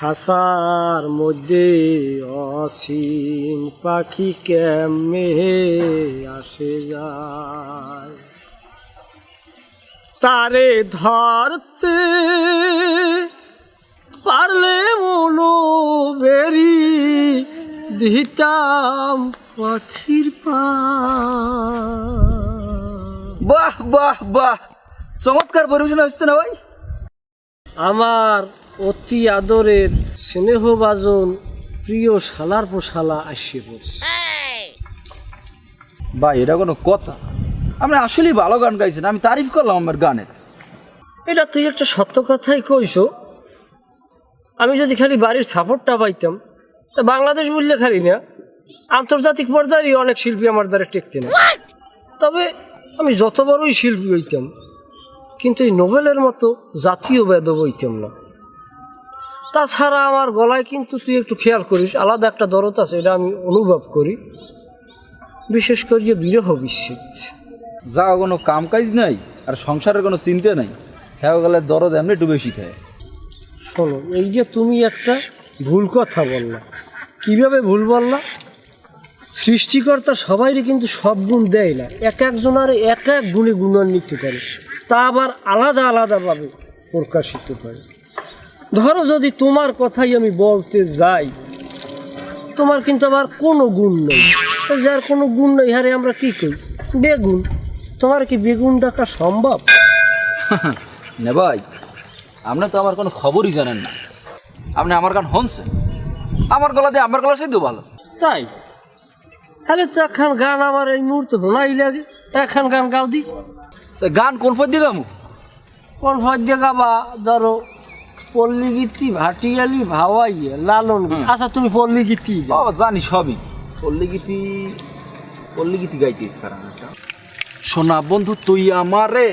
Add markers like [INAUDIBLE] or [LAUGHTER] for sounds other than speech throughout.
খাসার মধ্যে অসীম পাখি কেমনে আসে যায়? তারে ধরতে পারলে মনো বেরি দিতাম পাখির পা। বাহ বাহ বাহ। চমৎকার পরিবেশন হচ্ছে না ভাই? আমার অতি আদরের স্নেহভাজন প্রিয় শালার পোশালা আসে পড়ছে। ভাই এটা কোনো কথা আপনি আসলেই ভালো গান গাইছেন আমি তারিফ করলাম আমার গানের। এটা তুই একটা সত্য কথাই কইছো। আমি যদি খালি বাড়ির সাপোর্টটা পাইতাম তা বাংলাদেশ বললে খালি না আন্তর্জাতিক পর্যায়ে অনেক শিল্পী আমার দ্বারা টেকতে না। তবে আমি যত বড়ই শিল্পী হইতাম কিন্তু এই নোবেলের মতো জাতীয় বেদ হইতাম না। তাছাড়া আমার গলায় কিন্তু তুই একটু খেয়াল করিস আলাদা একটা দরদ আছে এটা আমি অনুভব করি। বিশেষ করে যে বিরহ বিচ্ছেদ। যা কোনো কাম কাজ নাই আর সংসারের কোনো চিন্তা নাই। হ্যাঁ গেলে দরদ এমনি একটু বেশি খায়। শোনো এই যে তুমি একটা ভুল কথা বললা। কীভাবে ভুল বললা? সৃষ্টিকর্তা সবাইরই কিন্তু সব গুণ দেয় না। এক একজনের এক এক গুণে গুণান্বিত করে। তা আবার আলাদা আলাদাভাবে প্রকাশিত করে ধরো যদি তোমার কথাই আমি বলতে যাই তোমার কিন্তু আবার কোনো গুণ নেই। তা যার কোনো গুণ নেই হারে আমরা কী করি? বেগুন। তোমার কি বেগুন ডাকা সম্ভব? [LAUGHS] নে ভাই আপনি তো আমার কোনো খবরই জানেন না। আপনি আমার গান হনছে আমার গলা দিয়ে আমার গলা সেই ভালো। তাই? তাহলে তো এখন গান আমার এই মুহূর্তে শোনাই লাগে। এখন গান গাও দি। গান কোন পর দিয়ে গামু? কোন ভদ্য গাবা? ধরো পল্লী গীতি ভাটিয়ালি ভাওয়াইয়ে লালন আচ্ছা তুমি পল্লী গীতি গাও। ও জানি সবই। পল্লী গীতি পল্লী গীতি গাইতেস কারণ একটা সোনা বন্ধু তুই আমারে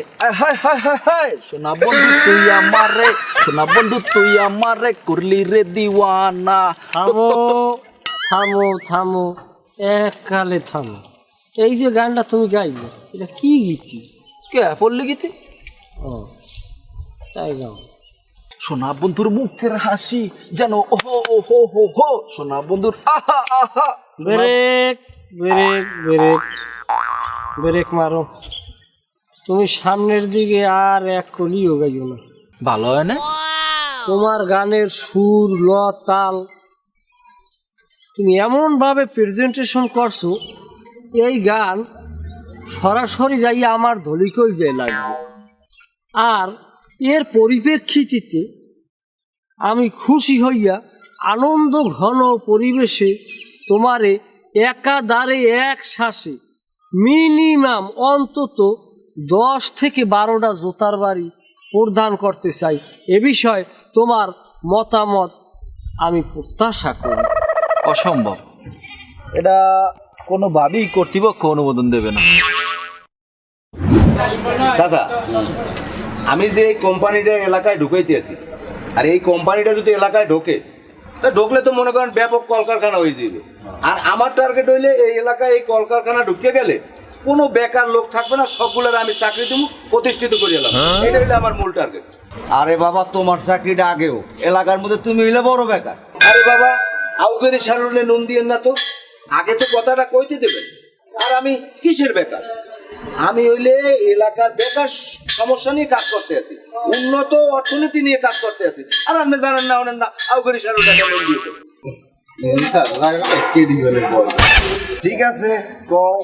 সোনা বন্ধু তুই আমারে সোনা বন্ধু তুই আমারে করলি রে দিওয়ানা। থামো থামো থামো এককালে থামো। এই যে গানটা তুমি গাইলে এটা কি গীতি? কে পল্লী গীতি ও তাই গাও। সোনা বন্ধুর মুখের হাসি যেন ওহো ওহো হো হো সোনা বন্ধুর আহা আহা ব্রেক ব্রেক ব্রেক ব্রেক মারো। তুমি সামনের দিকে আর এক কলিও গাইও না। ভালো হয় না? তোমার গানের সুর ল তাল তুমি এমনভাবে প্রেজেন্টেশন করছ এই গান সরাসরি যাই আমার ধলিকই যে লাগবে। আর এর পরিপ্রেক্ষিতে আমি খুশি হইয়া আনন্দ ঘন পরিবেশে তোমারে একাধারে এক শ্বাসে মিনিমাম অন্তত দশ থেকে বারোটা জোতার বাড়ি প্রদান করতে চাই। এ বিষয়ে তোমার মতামত আমি প্রত্যাশা করি। অসম্ভব। এটা কোনোভাবেই কর্তৃপক্ষ অনুমোদন দেবে না। চাচা আমি যে এই কোম্পানিটা এলাকায় ঢুকাইতে আছি আর এই কোম্পানিটা যদি এলাকায় ঢোকে তা ঢুকলে তো মনে করেন ব্যাপক কলকারখানা হয়ে যাবে আর আমার টার্গেট হইলে এই এলাকায় এই কলকারখানা ঢুকে গেলে কোনো বেকার লোক থাকবে না সবগুলোর আমি চাকরি দেবো প্রতিষ্ঠিত করে এলাম। এটা হইলে আমার মূল টার্গেট আরে বাবা তোমার চাকরিটা আগেও। এলাকার মধ্যে তুমি হইলে বড় বেকার। আরে বাবা আউবেরি সারুনে নুন দিয়েন না তো। আগে তো কথাটা কইতে দেবেন। আর আমি কিসের বেকার? আমি হইলে এলাকার বেকার সমস্যা নিয়ে কাজ করতে আছি। উন্নত অর্থনীতি নিয়ে কাজ করতে আছি। আর আপনি জানেন না ওনেন না আউবেরি সারুনে নুন দিয়ে ঠিক আছে কও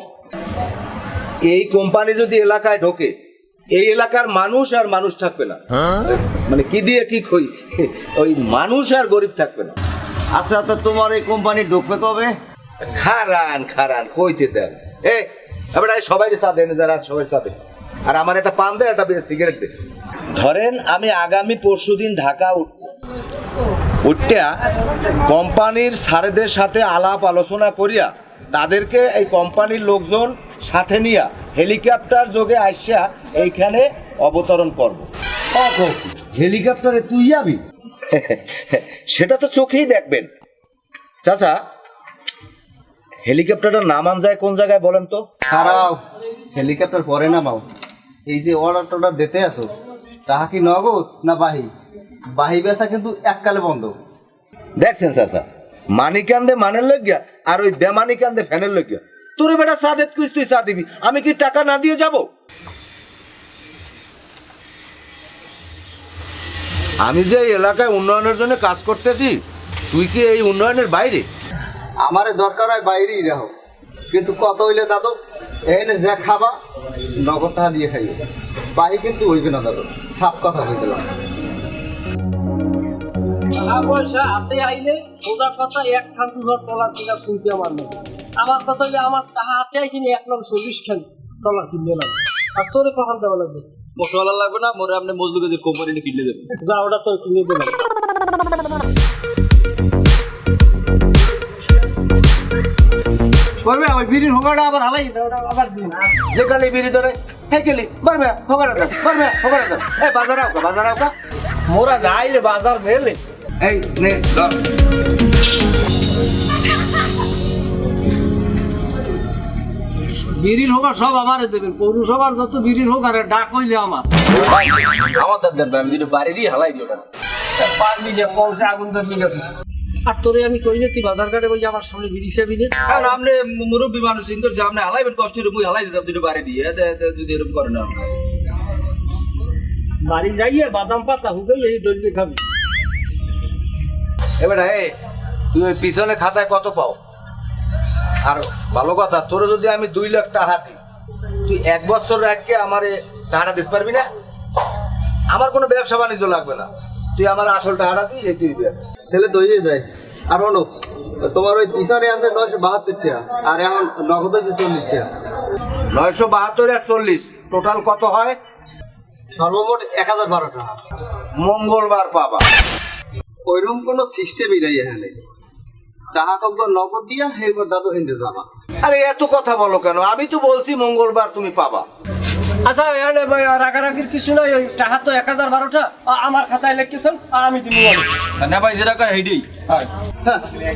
এই কোম্পানি যদি এলাকায় ঢোকে এই এলাকার মানুষ আর মানুষ থাকবে না। মানে কি দিয়ে কি কই ওই মানুষ আর গরিব থাকবে না। আচ্ছা তো তোমার এই কোম্পানি ঢুকবে কবে? খারান খারান কইতে দেন। এ এবার সবাই চা দেন যারা আছে সবাই চা দেন আর আমার একটা পান দে একটা সিগারেট দে। ধরেন আমি আগামী পরশুদিন ঢাকা উঠব উঠটা কোম্পানির স্যারেদের সাথে আলাপ আলোচনা করিয়া তাদেরকে এই কোম্পানির লোকজন সাথে নিয়া হেলিকপ্টার যোগে আসিয়া এইখানে অবতরণ করব। হেলিকপ্টারে তুই যাবি? [LAUGHS] সেটা তো চোখেই দেখবেন। চাচা হেলিকপ্টারটা নামান যায় কোন জায়গায় বলেন তো? খারাও হেলিকপ্টার পরে না বাবু এই যে অর্ডার টর্ডার দিতে আসো তাহা কি নগদ না বাহি? বাহি বেচা কিন্তু এককালে বন্ধ। দেখছেন চাচা মানি কান্দে মানের লজ্ঞা আর ওই বেমানি কান্দে ফ্যানের লজ্ঞা তোরে বেটা সাদেত কুইস তুই চা দিবি আমি কি টাকা না দিয়ে যাব? আমি যে এই এলাকায় উন্নয়নের জন্য কাজ করতেছি তুই কি এই উন্নয়নের বাইরে? আমারে দরকার হয় বাইরেই রাখো কিন্তু কত হইলে দাদু এনে যা খাবা নগদ টাকা দিয়ে খাইও। বাই কিন্তু হইবে না দাদু সাপ কথা হয়ে দিলাম পয়সা হাতে আইলে সোজা কথা এক খান দুঘর ডলার কিনা শুনতে আমার নেই আমার কথা যে আমার টাকা হাতে আইছে এক লক্ষ চল্লিশ খান ডলার কিনবে না আর তোরে কখন দেওয়া লাগবে? মশলা লাগবে না মোরে আপনি মজদুকে দিয়ে কোম্পানি কিনে দেবেন। যা ওটা তো কিনে দেবে করবে ওই বিড়ির হোগাটা আবার হালাই ওটা আবার দিন। যেখানে বিড়ি ধরে গেলি বারবে দাও বারবে হগারা দাও এই বাজার আউকা বাজার আউকা মোরা যাইলে বাজার মেলে এই নে ধর। বিড়ির হোগা সব আমারে দেবেন পৌরসভার যত বিড়ির হোক আর ডাক হইলে আমার। আমার আমি বাড়ি দিয়ে হালাই দিও কেন? পারবি যে পৌঁছে আগুন ধরলি গেছে। আর তোরে আমি কইলে তুই বাজার ঘাটে বই আমার সামনে বিড়ি চাবি দে কারণ আপনি মুরব্বী মানুষ চিন্তা করছে আপনি হালাইবেন কষ্ট করে মুই হালাই দিতাম দুটো বাড়ি দিয়ে। যদি এরকম করেন না বাড়ি যাইয়ে বাদাম পাতা হুকে এই ডলবি খাবি। এবারে এই তুই ওই পিছনে খাতায় কত পাও? আর ভালো কথা তোর যদি আমি দুই লাখ টাকা দিই তুই এক বছর আগে আমার এ টাকাটা দিতে পারবি না? আমার কোনো ব্যবসা বাণিজ্য লাগবে না। তুই আমার আসল টাকাটা দিই এই তুই তাহলে দইয়ে যায়। আর হলো তোমার ওই পিছনে আছে নয়শো বাহাত্তর টাকা আর এখন নগদ হচ্ছে চল্লিশ টাকা। নয়শো বাহাত্তর আর চল্লিশ টোটাল কত হয়? সর্বমোট এক হাজার বারো টাকা। মঙ্গলবার পাবা। ওইরকম কোনো সিস্টেমই নেই এখানে। টাকা কত নগদ দিয়া এরপর দাদু হিন্দে যাবা। আরে এত কথা বলো কেন? আমি তো বলছি মঙ্গলবার তুমি পাবা। আচ্ছা এনে ভাই রাগারাগির কিছু নাই ওই টাকা তো এক হাজার বারোটা। আমার খাতায় থাম আমি দিব না ভাই যেটা কয় হেডি? হ্যাঁ,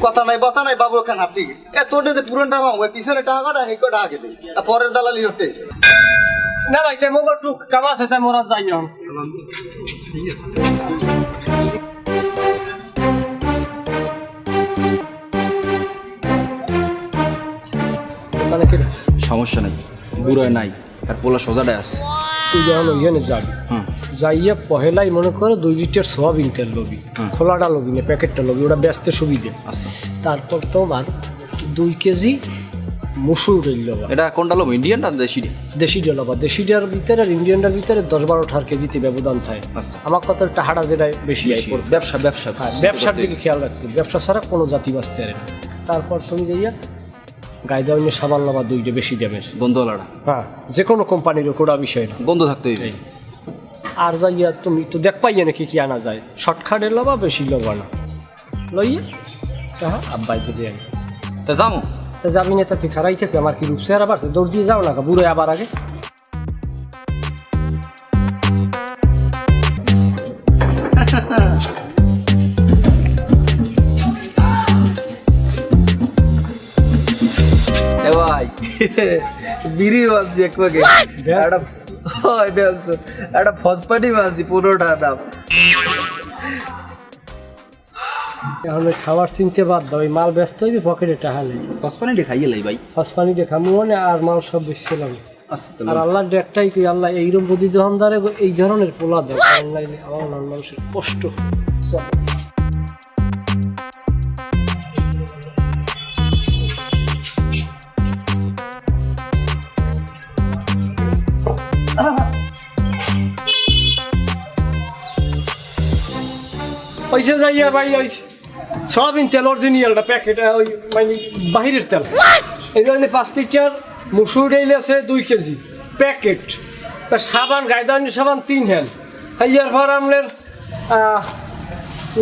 কথা নাই কথা নাই বাবু এখানে আপনি এ তোর যে পুরন টাকা ওই পিছনে টাকা কাটা হেক টাকা আগে দিই আর পরের দালালি এসে। না ভাই তাই মোগর টুক কামা আছে তাই মোরা যাই এখন। সমস্যা নাই বুড়ায় নাই। আর পোলা সোজাটাই আছে। তুই যখন ওইখানে যাবি যাইয়া পহেলাই মনে করো দুই লিটার সোয়াবিন তেল লবি খোলাটা লবি না প্যাকেটটা লবি ওটা ব্যস্ত সুবিধে। আচ্ছা। তারপর তোমার দুই কেজি মুসুর লবা। এটা কোনটা লোক ইন্ডিয়ান না দেশি দেশি ডাল লবা। দেশি ডাল ভিতরে আর ইন্ডিয়ানটার ভিতরে দশ বারো ঠার কেজিতে ব্যবধান থাকে। আচ্ছা। আমার কথা টাহাটা যেটা বেশি ব্যবসা ব্যবসা। হ্যাঁ, ব্যবসার দিকে খেয়াল রাখতে ব্যবসা ছাড়া কোনো জাতি বাঁচতে পারে না। তারপর তুমি যাইয়া গায়ে দেওয়া সাবান লবা দুইটা বেশি দামের গন্ধওয়ালাটা হ্যাঁ যে কোনো কোম্পানির ওটা বিষয় না। গন্ধ থাকতে হইবে। আর যাইয়া তুমি তো দেখ পাইয়ে নাকি কি আনা যায়। শর্টকাটের লবা বেশি লবা না। লইয়া। হ্যাঁ আব্বাই দিদি তা যাব তা যাবি না তা তুই খারাই থাকবে আমার কি রূপ চেহারা বাড়ছে? দৌড় দিয়ে যাও না বুড়ো আবার আগে। বিড়ি একটু আগে একটা হয় দেখছ একটা ফসফাটি বাজছি পনেরো দাম। এখন ওই খাবার চিনতে বাদ দাও ওই মাল ব্যস্ত হইবে পকেটে টাকা নেই। ফসফানিটি খাইয়ে লাই ভাই। হসপানি দেখা মনে আর মাল সব বেচছিলাম। আর আল্লাহর একটাই কি আল্লাহ এইরকম বুদ্ধি দোকানদারে এই ধরনের পোলা দেয় অনলাইনে আমার মানুষের কষ্ট। চল। যাইয়া ভাই ওই সয়াবিন তেল অরিজিনালটা প্যাকেট ওই মানে বাহিরের তেল। এই ধরনের পাঁচ লিটার মুসুর ডাইল আছে দুই কেজি প্যাকেট তা সাবান গায়দানি সাবান তিন হ্যান হাইয়ার পর আমলের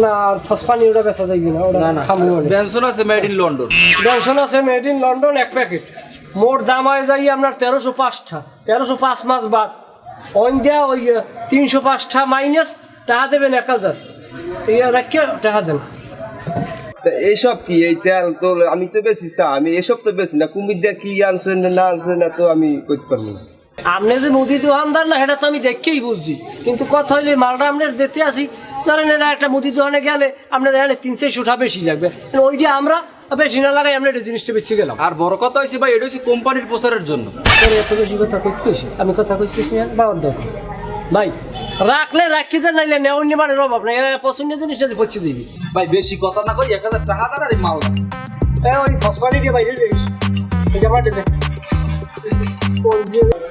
না আর ফসপানি ওটা বেচা যাইবি না ওটা খামু বেনসন আছে মেড ইন লন্ডন জনসন আছে মেড ইন লন্ডন এক প্যাকেট মোট দাম হয় যাই আপনার তেরোশো পাঁচটা। তেরোশো পাঁচ মাস বাদ। অন দেয়া ওই তিনশো পাঁচটা মাইনাস টাকা দেবেন এক হাজার। রাখিয়ে টাকা দেন। এইসব কি এই তেল তো আমি তো বেশি চা আমি এসব তো বেশি না কুমির দিয়ে কি আনছেন না আনছেন না তো আমি করতে পারব না। আপনি যে মুদি দোকানদার না সেটা তো আমি দেখেই বুঝছি। কিন্তু কথা হইলে মালটা আপনার দিতে আসি ধরেন এটা একটা মুদি দোকানে গেলে আপনার এখানে তিন চারশো টাকা বেশি লাগবে। ওইটা আমরা বেশি না লাগাই আমরা এটা জিনিসটা বেশি গেলাম। আর বড় কথা হয়েছে ভাই এটা হচ্ছে কোম্পানির প্রচারের জন্য। এত বেশি কথা কইতেছি আমি কথা কইতেছি না বাবার দাও। ভাই রাখলে রাখি দেন নাইলে নেওয়ার নিবারের অভাব নাই। এরা পছন্দের জিনিসটা যে পৌঁছে দিবি। ভাই বেশি কথা না কই এক হাজার টাকা দেন আর মাল। এ ওই ফসফানি দিয়ে বাইরে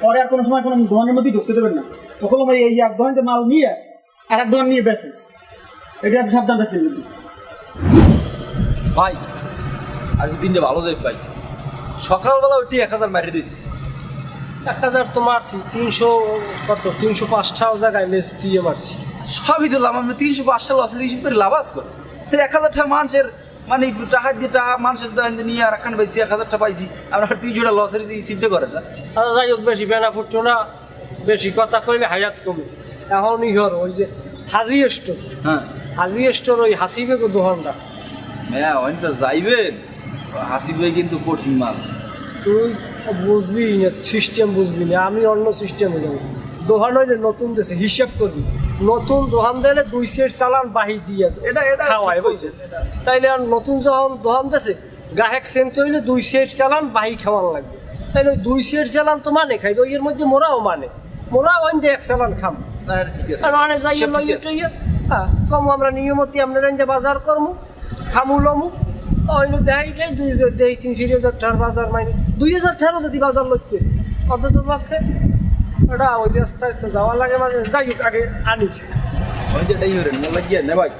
পরে আর কোনো সময় কোনো দোকানের মধ্যে ঢুকতে দেবেন না। তখন ভাই এই এক দোকান মাল নিয়ে আর এক দোকান নিয়ে বেছে এটা একটু সাবধান থাকতে ভাই আজকে দিনটা ভালো যাই ভাই। সকালবেলা উঠি এক হাজার মারি দিস। এক হাজার তো মারছি তিনশো কত? তিনশো পাঁচটাও জায়গায় লেস দিয়ে মারছি। সবই তো লাভ আমরা তিনশো পাঁচশো লস হিসেব করে লাভ আস করে তাহলে এক হাজার টাকা মানুষের মানে টাকা দিয়ে টাকা মানুষের নিয়ে আর একখান পাইছি এক হাজার টাকা পাইছি আমরা তিনশোটা লসের সিদ্ধ করে না। আর যাই হোক বেশি বেনা ফুটছো না বেশি কথা কইলে হায়াত কমে। এখন ইহর ওই যে হাজি স্টোর। হ্যাঁ। হাজি স্টোর ওই হাসিবে গো দোকানটা। হ্যাঁ অনেকটা যাইবেন হাসিব কিন্তু কঠিন মাল। তুই বুঝবি না সিস্টেম বুঝবি না আমি অন্য সিস্টেমে যাব। দোহান হইলে নতুন দেশে হিসাব করবি। নতুন দোকান দিলে দুই সেট চালান বাহি দিয়ে আছে। এটা এটা খাওয়াই বুঝছে। তাইলে আর নতুন যখন দোকান দেশে গাহেক সেন্ট হইলে দুই সেট চালান বাহি খাওয়ান লাগবে। তাইলে ওই দুই সেট চালান তো মানে খাইবে ওই এর মধ্যে মোরাও মানে। মোরাও ওই এক চালান খাম। অনেক যাই লইয়ে। হ্যাঁ কম আমরা নিয়মতি আমরা বাজার করমু খামু লমু। ওইলে দেখাইটাই দুই দেই তিন চারি হাজার টাকার বাজার মাইনে। দুই হাজার টাকারও যদি বাজার লইতে অত তো পক্ষে ওটা ওই রাস্তায় তো যাওয়া লাগে মাঝে যাই হোক আগে আনি। ওই যে এটাই হরেন মনে লাগিয়ে নে ভাই।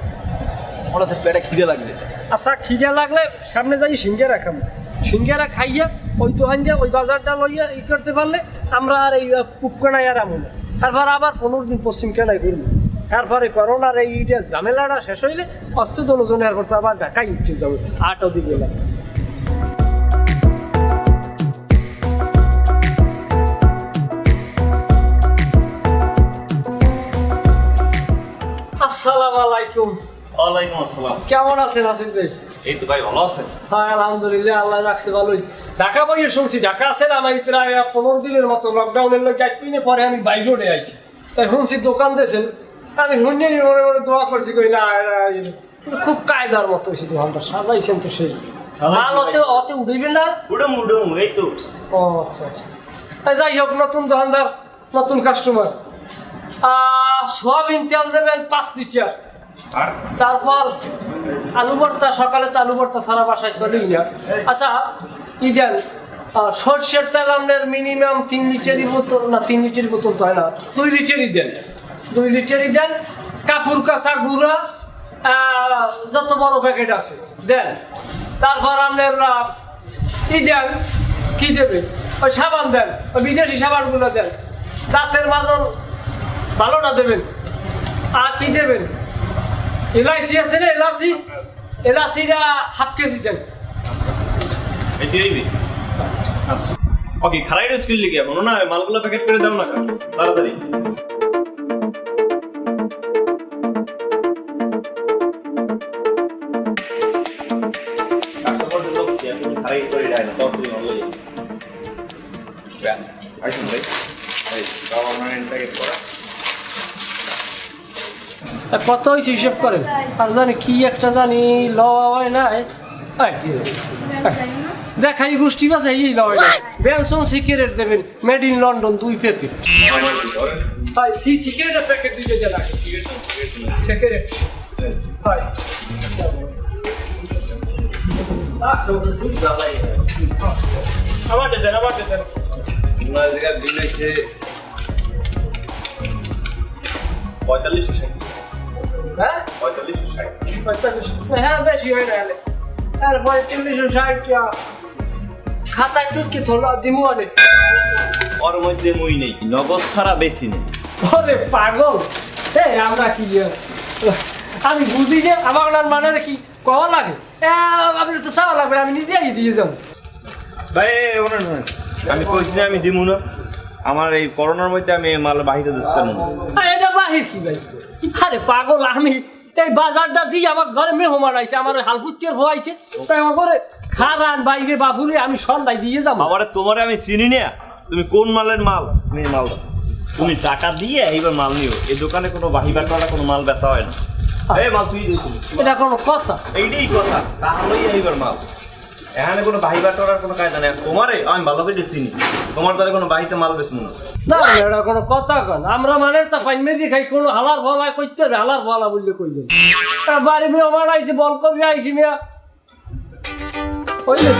ওরা সে পেটে খিদে লাগছে। আচ্ছা খিদে লাগলে সামনে যাই সিঙ্গেরা খামু। সিঙ্গেরা খাইয়া ওই দোকান দিয়ে ওই বাজারটা লইয়া ই করতে পারলে আমরা আর এই পুপকনাই আর আমু না। তারপর আবার পনেরো দিন পশ্চিম কেনাই করব তারপরে করোনার এই ঝামেলাটা শেষ হইলে অস্ত দলজনে আর করতে আবার ঢাকায় উঠতে যাবে আটও দিকে লাগে আসসালামু আলাইকুম। ওয়ালাইকুম আসসালাম। কেমন আছেন আসিফ ভাই? এই তো ভাই ভালো আছেন? হ্যাঁ আলহামদুলিল্লাহ আল্লাহ রাখছে ভালোই। ঢাকা বইয়ে শুনছি ঢাকা ছিলাম আমি প্রায় পনেরো দিনের মতো লকডাউনের লোক এক দিনে পরে আমি বাইরে উঠে আইছি। তাই শুনছি দোকান দিয়েছেন। আমি শুনে মনে মনে দোয়া করছি কই না খুব কায়দার মতো হয়েছে দোকানটা সাজাইছেন তো সেই। মাল অতে অতে উঠিবে না? উডুম উডুম এই তো। ও আচ্ছা আচ্ছা। যাই হোক নতুন দোকানদার নতুন কাস্টমার সোয়াবিন তেল দেবেন পাঁচ লিটার। তারপর আলু ভর্তা সকালে তো আলু ভর্তা সারা বাসায় চলেই না আচ্ছা ই দেন সর্ষের তেল আপনার মিনিমাম তিন লিটারই বোতল না তিন লিটারই বোতল তো হয় না দুই লিটারই দেন। দুই লিটারই দেন কাপড় কাঁচা গুঁড়া যত বড় প্যাকেট আছে দেন। তারপর আপনার ই দেন কি দেবেন ওই সাবান দেন ওই বিদেশি সাবানগুলো দেন। দাঁতের মাজন ভালোটা দেবেন। আর কি দেবেন? এলাইচি আছে না এলাচি এলাচিটা হাফ কেজি দেন। ওকে খারাই স্কিল লিখে এখনও না মালগুলো প্যাকেট করে দাও না? তাড়াতাড়ি। করে যায় না তখন ভালো আসুন ভাই এই গভর্নমেন্ট প্যাকেট করা তা কত হয়েছে হিসেব করেন? আর জানি কি একটা জানি ল হয় না যা খাই গোষ্ঠী বাসে এই ল হয় না। বেনসন সিগারেট দেবেন মেড ইন লন্ডন দুই প্যাকেট হয় সি সিগারেটের প্যাকেট দুই কেজি লাগে। সিগারেট হয় আমার দেন আমার দেন। পঁয়তাল্লিশশো ষাট। হ্যাঁ? পঁয়তাল্লিশশো ষাট পঁয়তাল্লিশ হ্যাঁ বেশি হয় না হলে পঁয়তাল্লিশশো ষাট খাতায় টুকি থোলা দিমু অনেক ওর মধ্যে মই নেই নগদ ছাড়া বেশি নেই। ওরে পাগল! এই আমরা কি? আমি বুঝি যে আমার মানে কি? কওয়া লাগে? এ, আপনি তো চাওয়া লাগবে আমি নিজে আগে দিয়ে যাব। ভাই ওনার আমি কইছি না আমি দিমু না। আমার এই করোনার মধ্যে আমি মাল বাহিরে ধরতে বাহির কি আরে পাগল আমি এই বাজারটা দিয়ে আমার ঘরে মেহমান আইছে আমার ওই হালপুত্তির ভয় আইছে। তাই আমার ঘরে খারান বাইরে বাবুরে আমি সন্ধ্যায় দিয়ে যাব। আমারে তোমারে আমি চিনি না। তুমি কোন মালের মাল? তুমি মাল। তুমি টাকা দিয়ে এইবার মাল নিও। এই দোকানে কোনো বাহি বাটোয়ারা কোনো মাল বেচা হয় না। এই মাল তুই এটা কোনো কথা। এইটাই কথা। তাহলেই এইবার মাল। এখানে কোনো বাহিবা করার কোনো কায়দা নাই। তোমারে আমি ভালো করে চিনি। তোমার দ্বারা কোনো বাহিতে মাল বেশ মনে না এটা কোনো কথা কন আমরা মানে তা পাইমে দি খাই, কোনো হালার বলা কইতে হবে, হালার বলা বললে কই তা বাড়ি মেয়ে আমার আইসি বল করে আইসি মিয়া। কইলে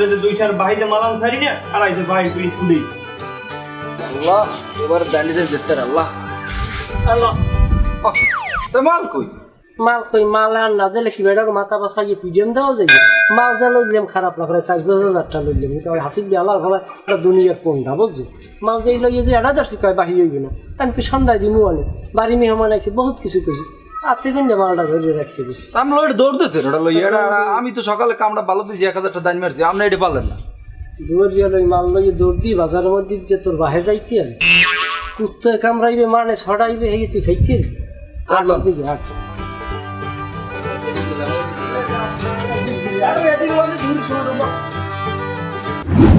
যদি দুইটার বাহিতে মালাম ছাড়ি না আর আইতে বাহি তুই খুলি আল্লাহ এবার দাঁড়িয়ে যেতে আল্লাহ। হ্যালো তো মাল কই? মাল কই মাল আর না দিলে কি বেড়া মাথা বাসা গিয়ে পিডিএম দেওয়া যায় মাল যা লইলাম খারাপ না করে চার দশ হাজারটা লইলাম কিন্তু ওই হাসিল দিয়ে আল্লাহ ভালো এটা দুনিয়ার কোনটা বুঝছি মাল লইয়ে যে এটা দর্শি কয় বাহি হইব না। আমি কি সন্ধ্যায় দিমু অনেক বাড়ি মেহমান আইছে বহুত কিছু কইছি। আমরা দৌড় দিতে ওটা এটা আমি তো সকালে কামড়া ভালো দিয়েছি এক হাজারটা দান মারছি আমরা এটা পারলেন না। মাল দৌড় দি বাজারের মধ্যে যে তোর বাহে যাইতে কামড়াইবে মানে ছড়াইবে তুই খাইতে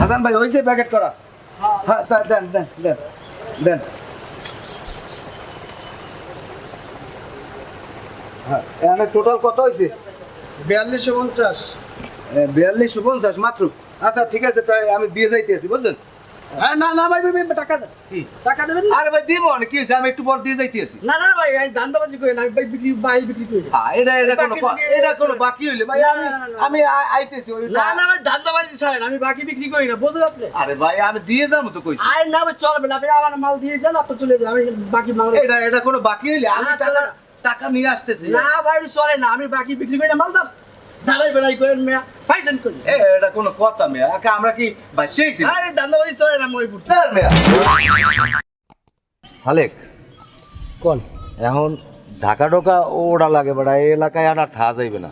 হাসান ভাই হয়েছে প্যাকেট করা। হ্যাঁ দেন দেন দেন দেন। হ্যাঁ এখানে টোটাল কত হয়েছে বিয়াল্লিশশো পঞ্চাশ। বিয়াল্লিশশো পঞ্চাশ মাত্র? আচ্ছা ঠিক আছে তাই আমি দিয়ে যাইতেছি বুঝলেন হ্যাঁ না না ভাই ভাই টাকা কি? টাকা দেবেন না? আরে ভাই দিব না কি হয়েছে আমি একটু পর দিয়ে যাইতেছি। না না ভাই আমি দান্দাবাজি করি না ভাই বিক্রি ভাই বিক্রি করি। হ্যাঁ, এটা এটা কোনো এটা কোনো বাকি হইলে ভাই আমি। আমি আইতেছি ওই না না ভাই দান্দাবাজি ছাড়েন আমি বাকি বিক্রি করি না বুঝলেন আপনি? আরে ভাই আমি দিয়ে যাব তো কইছি। আরে না ভাই চলবে না আপনি আমার মাল দিয়ে যান আপনি চলে যান আমি বাকি মাল এটা এটা কোনো বাকি হইলে আমি টাকা। টাকা নিয়ে আসতেছি। না ভাই এটা চলে না। আমি বাকি বিক্রি করি না মাল দাম ঢালাই বেড়াই করেন মেয়া ফাইজেন করি। এ এটা কোনো কথা মেয়ে। একা আমরা কি বাসেইছি আরে দান্দাবাজি চলে না মই বুঝতে সালেক কোন? এখন ঢাকা ঢোকা ওটা লাগে বেড়া এই এলাকায় আর আর থাকা যাইবে না।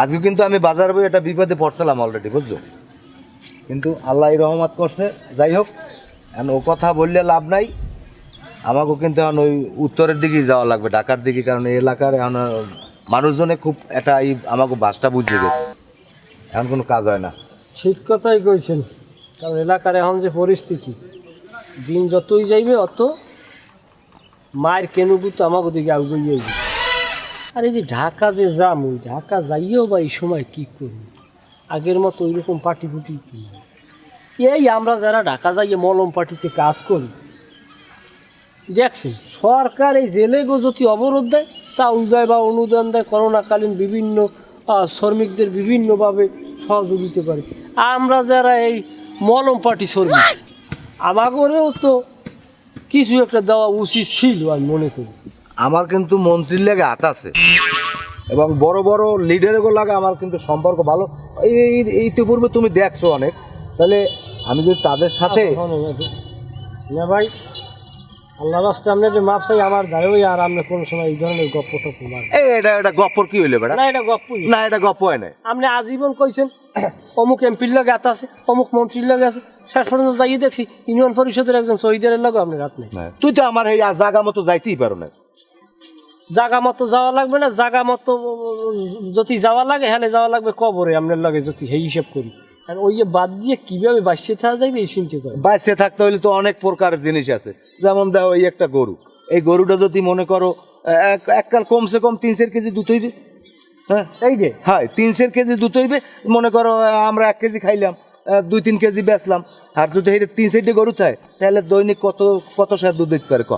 আজকে কিন্তু আমি বাজার বই একটা বিপদে পড়ছিলাম অলরেডি বুঝছ? কিন্তু আল্লাহ রহমত করছে। যাই হোক এখন ও কথা বললে লাভ নাই। আমাকেও কিন্তু এখন ওই উত্তরের দিকেই যাওয়া লাগবে, ঢাকার দিকে, কারণ এই এলাকার এখন মানুষজনে খুব একটা এই আমাকে বাসটা বুঝিয়ে গেছে। এখন কোনো কাজ হয় না। ঠিক কথাই কইছেন, কারণ এলাকার এখন যে পরিস্থিতি, দিন যতই যাইবে অত মায়ের কেনুবু তো আমাকে দিকে আগুই আর এই যে ঢাকা যে যাম, ওই ঢাকা যাইও বা এই সময় কী করি আগের মতো ওইরকম পার্টি ফুটি এই আমরা যারা ঢাকা যাইয়ে মলম পার্টিতে কাজ করি দেখছেন সরকার এই জেলেগো যদি অবরোধ দেয় চাউল দেয় বা অনুদান দেয় করোনাকালীন বিভিন্ন শ্রমিকদের বিভিন্নভাবে সহযোগিতা করে। আমরা যারা এই মলম পার্টি শ্রমিক আমাগরেও তো কিছু একটা দেওয়া উচিত ছিল আমি মনে করি। আমার কিন্তু মন্ত্রীর লেগে হাত আছে এবং বড় বড় লিডারেরও লাগে আমার কিন্তু সম্পর্ক ভালো। এই ইতিপূর্বে তুমি দেখছ অনেক তাহলে আমি যদি তাদের সাথে। না ভাই আল্লাহ রাস্তে আপনি যে মাপ চাই আমার দাঁড়িয়ে আর আমরা কোনো সময় এই ধরনের গপ্প মার এই এটা এটা গপ্পর কি হইলে বেড়া না এটা গপ্পই না এটা গপ্প হয় না আপনি আজীবন কইছেন অমুক এমপির লগে হাত আছে অমুক মন্ত্রীর লগে আছে শেষ পর্যন্ত যাইয়ে দেখছি ইউনিয়ন পরিষদের একজন শহীদের লগে আপনার হাত নেই তুই তো আমার এই জায়গা মতো যাইতেই পারো না জাগা মতো যাওয়া লাগবে না জাগা মতো যদি যাওয়া লাগে হ্যালে যাওয়া লাগবে কবরে আপনার লগে যদি সেই হিসেব করি আর ওই যে বাদ দিয়ে কীভাবে বাঁচিয়ে থাকা যাবে এই চিন্তা করে। বাইসে থাকতে হইলে তো অনেক প্রকারের জিনিস আছে। যেমন দেখো এই একটা গরু। এই গরুটা যদি মনে করো এক এককাল কমসে কম তিন চার কেজি দুধ হইবে। হ্যাঁ? এই যে? হ্যাঁ তিন চার কেজি দুধ হইবে। মনে করো আমরা এক কেজি খাইলাম দুই তিন কেজি বেচলাম। আর যদি এই তিন চারটে গরু থাকে তাহলে দৈনিক কত কত সার দুধ দিতে পারে ক?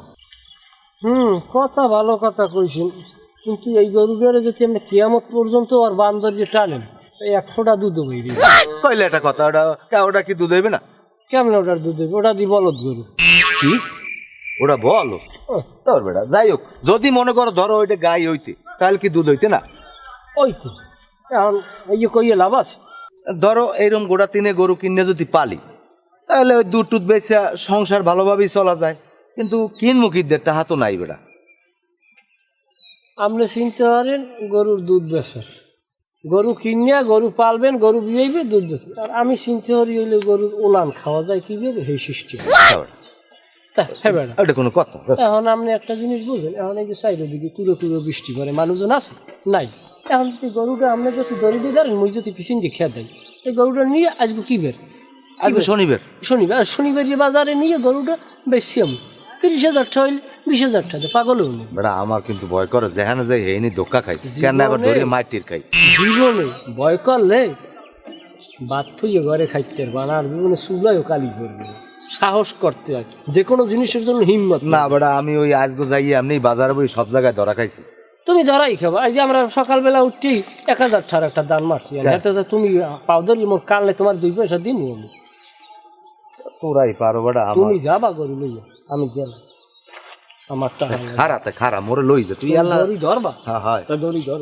হুম কথা ভালো কথা কইছেন। কিন্তু এই গরুগুলো যদি আপনি কিয়ামত পর্যন্ত আর বান্দর যে টানেন তো একশোটা দুধ যাবে কইলে একটা কথা ওটা ওটা কি দুধ হইবে না? কেমন ওটার দুধ হইবে? ওটা দিয়ে বলদ গরু। কি? ওটা বলো। তোর বেটা যাই হোক যদি মনে করো ধরো ওইটা গাই হইতে তাহলে কি দুধ হইতে না? ওই তো। এখন এই যে কইয়ে লাভ আছে? ধরো এইরকম গোটা তিনে গরু কিনে যদি পালি তাহলে ওই দুধ টুধ বেচা সংসার ভালোভাবেই চলা যায়। কিন্তু কিনমুখীদের টাহা তো নাই বেটা। আপনি চিনতে পারেন গরুর দুধ বেচার। গরু কিনিয়া গরু পালবেন গরু বিয়েবে দুধ বেচবেন আর আমি চিনতে পারি হইলে গরুর ওলান খাওয়া যায় কি করে? সেই সৃষ্টি। ওটা কোনো কথা। এখন আপনি একটা জিনিস বুঝেন এখন এই যে সাইডের দিকে কুড়ো কুড়ো বৃষ্টি করে মানুষজন আছে? নাই। এখন এই গরুটা আমরা যদি দড়ি দিয়ে ধরেন মুই যদি পিছন দিয়ে খেয়ে দেয় এই গরুটা নিয়ে আজকে কি বের? আজকে শনিবার। শনিবার শনিবার বাজারে নিয়ে গরুটা বেশি আমি। তিরিশ হাজার টাকা বিশ হাজার টাকা পাগল আমার কিন্তু ভয় করে যেখানে যাই হেনি ধোকা খাই কেন আবার ধরে মাটির খাই। জীবনে ভয় করলে ঘরে খাইতে জীবনে কালি করবে সাহস করতে হয়। যে কোনো জিনিসের জন্য হিম্মত না আমি ওই আজকে যাই এমনি বাজারে বই সব জায়গায় ধরা খাইছি। তুমি ধরাই খাব। এই যে আমরা সকালবেলা উঠছি এক হাজার টাকার একটা দান মারছি। হ্যাঁ। এতে তো তুমি পাও ধরলে মোর কানলে তোমার দুই পয়সা দিন আমি তোরাই পারো আমার তুমি যাবা গরু লইয়া আমি গেলাম। আমার টাকা খারাতে খারা মোরে লই যা। তুই আল্লাহ দড়ি ধরবা? হ্যাঁ হয়। দড়ি ধর।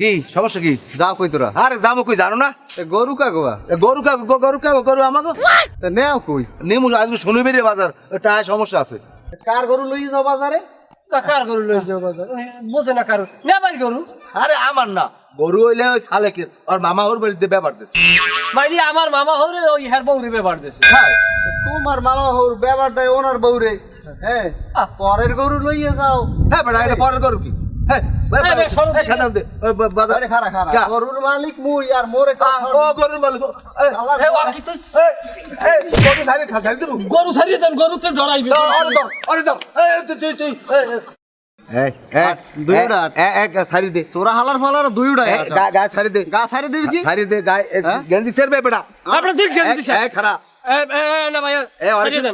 কি সমস্যা কি? যাও কই তোরা? আরে যাব কই জানো না? এ গরু কাকুয়া এ গরু কাকু গরু কাকু গরু আমাকে? নেও কই। নেমু আজকে শনিবার বাজার। টায় সমস্যা আছে। কার গরু লই যাও বাজারে? কার গরু লই যাও বাজার? বোঝে না কারও। না ভাই গরু। আরে আমার না। গরু হইলে ওই সালেকের আর মামা ওর বাড়িতে ব্যাপার দিচ্ছে বাইরে আমার মামা হরে ওই হের বউরি ব্যাপার দিছে। হ্যাঁ। তোমার মামা হৌর ব্যাপার দেয় ওনার বউরে। হ্যাঁ। পরের গরু লইয়া যাও। হ্যাঁ বেটা এটা পরের গরু কি? হ্যাঁ? গরুর মালিক মুই আর মোরে গরুর গরু খা দেবো। গরু দেন গরু তো ডরাইবে তুই তুই তুই হ্যাঁ?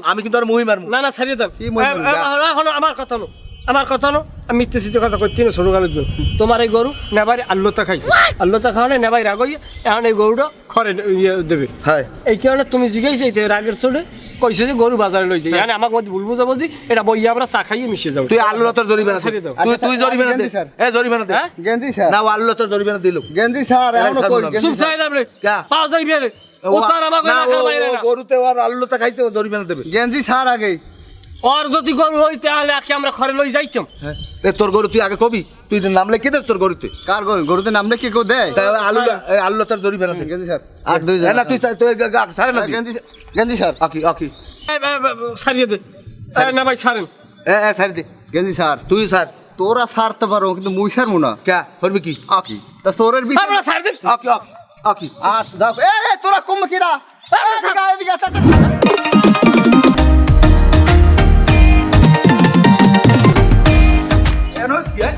আমি কিন্তু আর মুহি মারমু। না না ছাড়িয়ে দেন। কি মনে এ, করেন? এ, যা। না, শোনো, আমার কথা নো। আমার কথা নো আমি মিথ্যে সিদ্ধ কথা করছি না ছোট গালের জন্য। তোমার এই গরু নেবাই আল্লতা খাইছে। আল্লতা খাওয়ানে নেবাই রাগই এখন এই গরুটা খরে ইয়ে দেবে। হ্যাঁ। এই কারণে তুমি জিজ্ঞাসা এই রাগের চলে কইছে যে গরু বাজারে লই যাই মানে আমাকে মধ্যে ভুল বুঝাবো যে এটা বইয়া আমরা চা খাইয়ে মিশিয়ে যাব। তুই আলু লতার জরিমানা। তুই তুই জরিমানা দে। এ জরিমানা দে। হ্যাঁ? গেঞ্জি স্যার। না ও আলু লতার জরিমানা দিল। গেঞ্জি স্যার এই এখনও কই চুপ। থাই না যাইবে রে। ও তার আমাকে না, না? গরুতে আর আলু লতা খাইছে ও জরিমানা দেবে। গেঞ্জি স্যার আগে আর যদি গরু হই তাহলে আজকে আমরা ঘরে লই যাইতাম। এ, তোর গরু তুই আগে কবি? তুই নাম লিখে দে তোর গরুতে। কার গরু? গরুতে নাম লেখে কেউ দেয়? তাই আলু আলু লতার জরিমানা দে গেঞ্জি স্যার। আর দুই এ, না তুই তুই সারে না দিস। গেঞ্জি স্যার গেঞ্জি স্যার। আকি আকি। এ, দে। এ, না ভাই ছাড়েন এ এ সারি দে। গেঞ্জি স্যার তুই স্যার তোরা সারতে পারো কিন্তু মুই সারবো না। কে করবি কি? আকি। তা চোরের বিষয় আমরা ছাড় দেন আকি আকি আকি। আর যাও। এ এ, তোরা কম কিরা? এদিকে এদিকে আয়, তা, তা,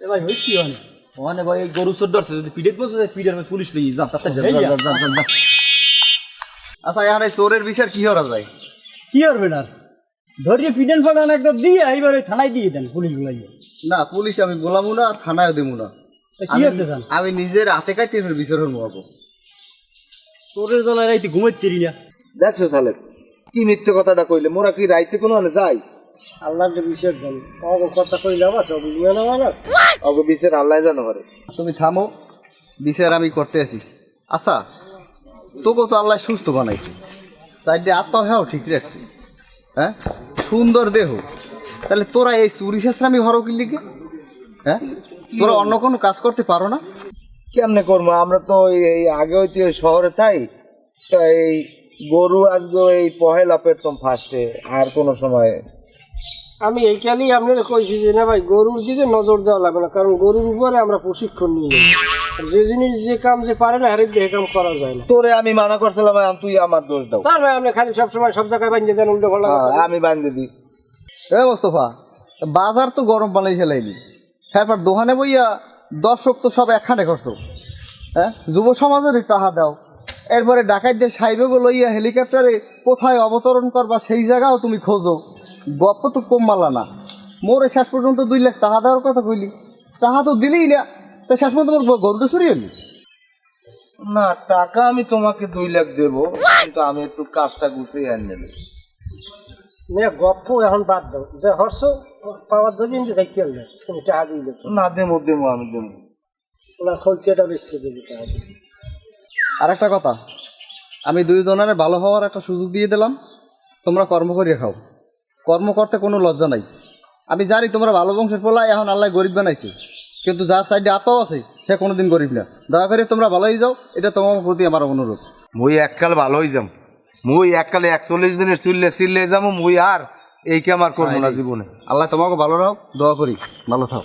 এ ভাই হইস কি হয় ওখানে ভাই গরু চোর ধরছে যদি বসে পিঠের পুলিশ লই যা তাতে যা যা, যা। যা, যা, যা। আচ্ছা এখন চোরের বিচার কি করা যায় কি না ধরিয়ে পিডেন ফাগান একদম দিয়ে এইবার ওই থানায় দিয়ে দেন পুলিশ গুলাইয়ে। না পুলিশ আমি বলামু না থানায় দেবো না। কি করতে চান? আমি নিজের হাতে কাটিয়ে বিচার হব চোরের জ্বালায় রাইতে ঘুমাইতে না। দেখছ তাহলে? কি মিথ্যে কথাটা কইলে? মোরা কি রাইতে কোনো আনে যাই? আল্লাহর যে বিশেষ জন। অগ কথা কইলে আমার সব নিয়ে নেওয়া না অগো বিশের আল্লাহ জানো করে তুমি থামো বিচার আমি করতে আছি। আচ্ছা তোকে তো আল্লাহ সুস্থ বানাইছে। সাইডে আত্মা হ্যাঁ ঠিক রাখছি। হ্যাঁ? সুন্দর দেহ। তাহলে তোরা এই চুরি শেষরামি হরকির লিগে হ্যাঁ? তোরা অন্য কোনো কাজ করতে পারো না? কেমনে করব? আমরা তো এই আগে হইতে শহরে থাই তো এই গরু আজকে এই পহেলা পেটতম ফার্স্টে আর কোনো সময়। আমি এইখানেই আপনারা কইছি যে না ভাই গরুর দিকে নজর দেওয়া লাগবে না কারণ গরুর উপরে আমরা প্রশিক্ষণ নিয়ে যে জিনিস যে কাম যে পারে না হারে দিয়ে কাম করা যায় না। তোরে আমি মানা করছিলাম আর তুই আমার দোষ দাও। তার ভাই আপনি খালি সবসময় সব জায়গায় বানিয়ে দেন উল্টো পাল্টা হ্যাঁ, আমি বান্ধে দিই। এ মোস্তফা বাজার তো গরম পালাই ফেলাইলি তারপর দোকানে বইয়া দর্শক তো সব একখানে করতো। হ্যাঁ? যুব সমাজের টাহা দাও। এরপরে ডাকাতদের সাইবেগো লইয়া হেলিকপ্টারে কোথায় অবতরণ করবা সেই জায়গাও তুমি খোঁজো। গপ্প তো কম মালা না। মোরে শেষ পর্যন্ত দুই লাখ টাকা দেওয়ার কথা কইলি। টাকা তো দিলেই না। তা শেষ পর্যন্ত মোর গরুটা সরিয়ে এলি না, টাকা আমি তোমাকে দুই লাখ দেবো, কিন্তু আমি একটু কাজটা গুছিয়ে আনি গপ্প এখন বাদ দাও। যে হর্ষ পাওয়ার ধরে কিন্তু তুমি টাকা দিলে না দেবো দেবো আমি দেবো। ওনার খলচেটা বেশি দেবে টাকা আর একটা কথা আমি দুইজনের ভালো হওয়ার একটা সুযোগ দিয়ে দিলাম। তোমরা কর্ম করিয়ে খাও। কর্ম করতে কোনো লজ্জা নাই। আমি জানি তোমরা ভালো বংশের পোলা এখন আল্লাহ গরিব বানাইছে। কিন্তু যার সাইডে আত্মাও আছে সে কোনোদিন গরিব না। দয়া করে তোমরা ভালোই যাও এটা তোমার প্রতি আমার অনুরোধ। মুই এককাল ভালোই যাম। মুই এককালে একচল্লিশ দিনের চুললে চিল্লে যাব মুই আর এইকে কি আমার করব না জীবনে। আল্লাহ তোমাকে ভালো রাখো দোয়া করি। ভালো থাও